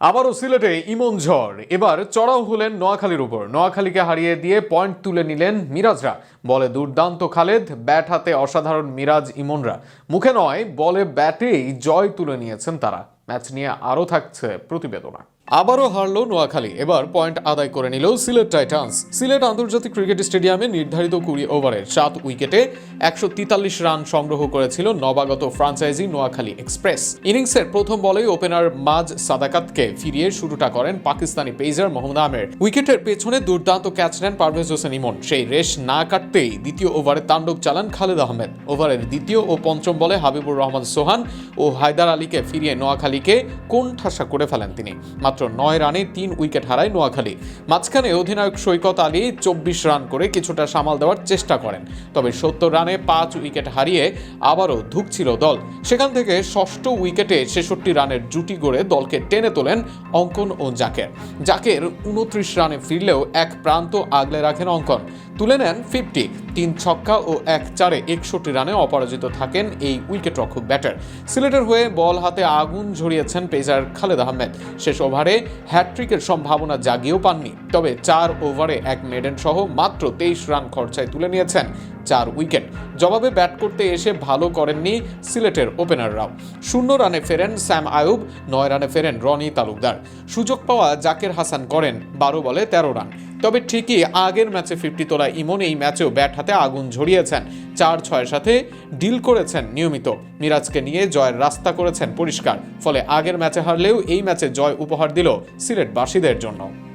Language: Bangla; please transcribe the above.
আবারও সিলেটে ইমন ঝড়। এবার চড়াও হলেন নোয়াখালীর উপর। নোয়াখালীকে হারিয়ে দিয়ে পয়েন্ট তুলে নিলেন মিরাজরা। বলে দুর্দান্ত খালেদ, ব্যাট হাতে অসাধারণ মিরাজ ইমনরা। মুখে নয়, বলে ব্যাটেই জয় তুলে নিয়েছেন তারা। ম্যাচ নিয়ে আরও থাকছে প্রতিবেদনা। আবারও হারলো নোয়াখালী। এবার পয়েন্ট আদায় করে নিল সিলেট টাইটান্স। সিলেট আন্তর্জাতিক ক্রিকেট স্টেডিয়ামে নির্ধারিত কুড়ি ওভারের সাত উইকেটে একশো তেতাল্লিশ রান সংগ্রহ করেছিল নবাগত ফ্রাঞ্চাইজি নোয়াখালী এক্সপ্রেস। ইনিংসের প্রথম বলেই ওপেনার মাজ সাদাকাতকে ফিরিয়ে শুরুটা করেন পাকিস্তানি পেসার মোহাম্মদ আমের। উইকেটের পেছনে দুর্দান্ত ক্যাচ নেন পারভেজ হোসেন ইমন। সেই রেশ না কাটতেই দ্বিতীয় ওভারে তাণ্ডব চালান খালেদ আহমেদ। ওভারের দ্বিতীয় ও পঞ্চম বলে হাবিবুর রহমান সোহান ও হায়দার আলীকে ফিরিয়ে নোয়াখালীকে কোণঠাসা করে ফেলেন তিনি। মাত্র নয় রানে তিন উইকেট হারায় নোয়াখালী। মাঝখানে অধিনায়ক সৈকত আলী চব্বিশ রান করে কিছুটা সামাল দেওয়ার চেষ্টা করেন। তবে সত্তর রানে পাঁচ উইকেট হারিয়ে আবারও ধুকছিল দল। সেখান থেকে ষষ্ঠ উইকেটে ছেষট্টি রানের জুটি গড়ে দলকে টেনে তোলেন অঙ্কন ও জাকের। জাকের উনত্রিশ রানে ফিরলেও এক প্রান্ত আগলে রাখেন অঙ্কন। তুলে নেন ফিফটি। তিন ছক্কা ও এক চারে একষট্টি রানে অপরাজিত থাকেন এই উইকেট রক্ষক ব্যাটার। সিলেটের হয়ে বল হাতে আগুন ঝরিয়েছেন পেসার খালেদ আহমেদ। শেষ ওভারে হ্যাট্রিকের সম্ভাবনা জাগিয়েও পাননি। তবে চার ওভারে এক মেডেন সহ মাত্র তেইশ রান খরচায় তুলে নিয়েছেন চার উইকেট। জবাবে ব্যাট করতে এসে ভালো করেননি সিলেটের ওপেনাররাও। শূন্য রানে ফেরেন স্যাম আয়ুব, নয় রানে ফেরেন রনি তালুকদার। সুযোগ পাওয়া জাকের হাসান করেন বারো বলে তেরো রান। তবে ঠিকই আগের ম্যাচে ফিফটি তোলা ইমন এই ম্যাচেও ব্যাট হাতে আগুন ঝরিয়েছেন। চার ছয়ের সাথে ডিল করেছেন নিয়মিত। মিরাজকে নিয়ে জয়ের রাস্তা করেছেন পরিষ্কার। ফলে আগের ম্যাচে হারলেও এই ম্যাচে জয় উপহার দিল সিলেটবাসীদের জন্য।